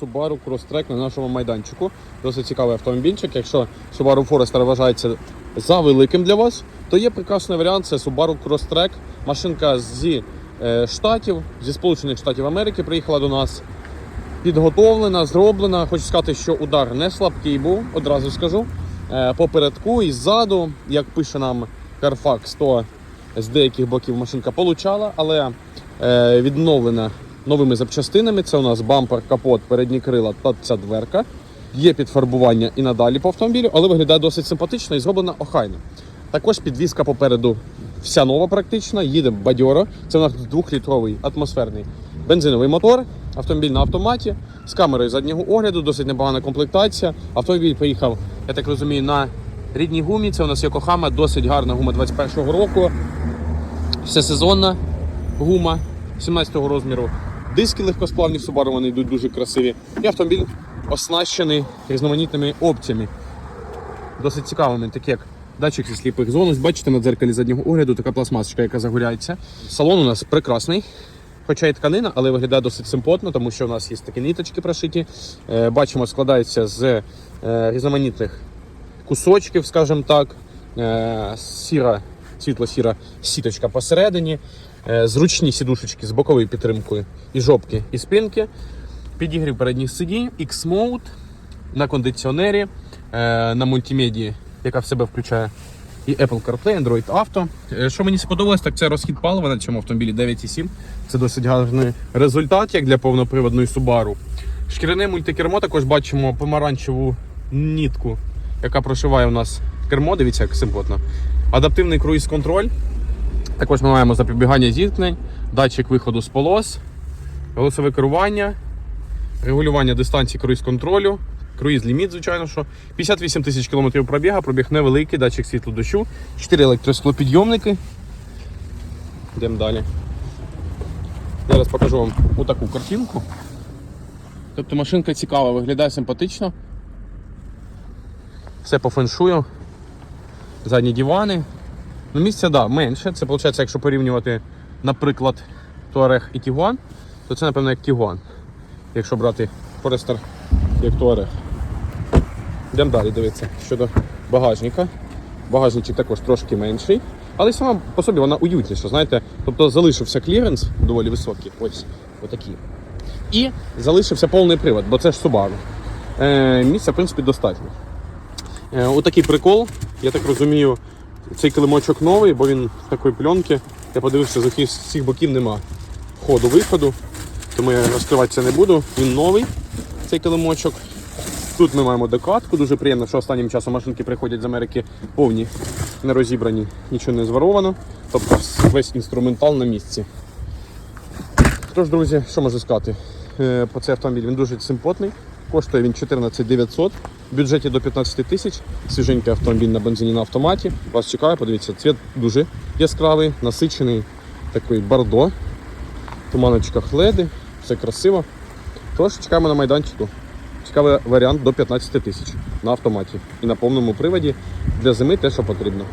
Subaru Crosstrek на нашому майданчику. Досить цікавий автомобільчик. Якщо Subaru Forester вважається за великим для вас, то є прекрасний варіант. Це Subaru Crosstrek. Машинка зі е, штатів, зі Сполучених Штатів Америки приїхала до нас. Підготовлена, зроблена. Хочу сказати, що удар не слабкий був, одразу скажу. Е, Попередку і ззаду, як пише нам Carfax, то з деяких боків машинка получала, але е, відновлена новими запчастинами. Це у нас бампер, капот, передні крила та ця дверка. Є підфарбування і надалі по автомобілю, але виглядає досить симпатично і зроблена охайно. Також підвізка попереду вся нова практично, їде бадьоро. Це у нас двохлітровий атмосферний бензиновий мотор, автомобіль на автоматі з камерою заднього огляду, досить непогана комплектація. Автомобіль поїхав, я так розумію, на рідній гумі. Це у нас Йокохама, досить гарна гума 21-го року. Всесезонна гума 17-го розміру. Диски легкосплавні в Subaru, вони йдуть дуже красиві. І автомобіль оснащений різноманітними опціями. Досить цікавими, такі як датчик зі сліпих зон. Ось бачите на дзеркалі заднього огляду така пластмасочка, яка загоряється. Салон у нас прекрасний. Хоча і тканина, але виглядає досить симпотно, тому що у нас є такі ниточки прошиті. Е, Бачимо, складається з е, різноманітних кусочків, скажімо так. Е, Сіра, світло-сіра сіточка посередині, е, зручні сідушечки з боковою підтримкою і жопки, і спинки. Підігрів передніх сидінь, X-Mode на кондиціонері, е, на мультимедії, яка в себе включає і Apple CarPlay, Android Auto. Е, Що мені сподобалось, так це розхід палива на цьому автомобілі 9,7. Це досить гарний результат, як для повноприводної Subaru. Шкіряне мультикермо також бачимо помаранчеву нітку, яка прошиває у нас кермо. Дивіться, як симпотно. Адаптивний круїз-контроль. Також ми маємо запобігання зіткнень, датчик виходу з полос, голосове керування, регулювання дистанції круїз-контролю, круїз-ліміт, звичайно, що 58 тисяч кілометрів пробіга, пробіг невеликий, датчик світлу дощу, 4 електросклопідйомники. Йдемо далі. Зараз покажу вам отаку картинку. Тобто машинка цікава, виглядає симпатично. Все по феншую. Задні дивани. Ну, місця, да, менше. Це виходить, якщо порівнювати, наприклад, Touareg і Tiguan, то це, напевно, як Tiguan. Якщо брати Forester як Touareg. Йдемо далі дивитися щодо багажника. Багажничок також трошки менший, але сама по собі вона уютніша, знаєте. Тобто залишився кліренс доволі високий, ось отакий. І залишився повний привод, бо це ж Subaru. Е, місця, в принципі, достатньо. Е, отакий прикол, я так розумію, цей килимочок новий, бо він з такої пленки. Я подивився, з усіх- боків нема ходу-виходу, тому я розкривати це не буду. Він новий, цей килимочок. Тут ми маємо докладку. Дуже приємно, що останнім часом машинки приходять з Америки повні, не розібрані, нічого не зворовано. Тобто весь інструментал на місці. Тож, друзі, що можу сказати? Е, По цей автомобіль він дуже симпотний. Коштує він 14 900, в бюджеті до 15 тисяч. Свіженький автомобіль на бензині на автоматі. Вас чекає, подивіться, цвіт дуже яскравий, насичений, такий бордо. В туманочках леди, все красиво. Тож чекаємо на майданчику. Цікавий варіант до 15 тисяч на автоматі і на повному приводі для зими те, що потрібно.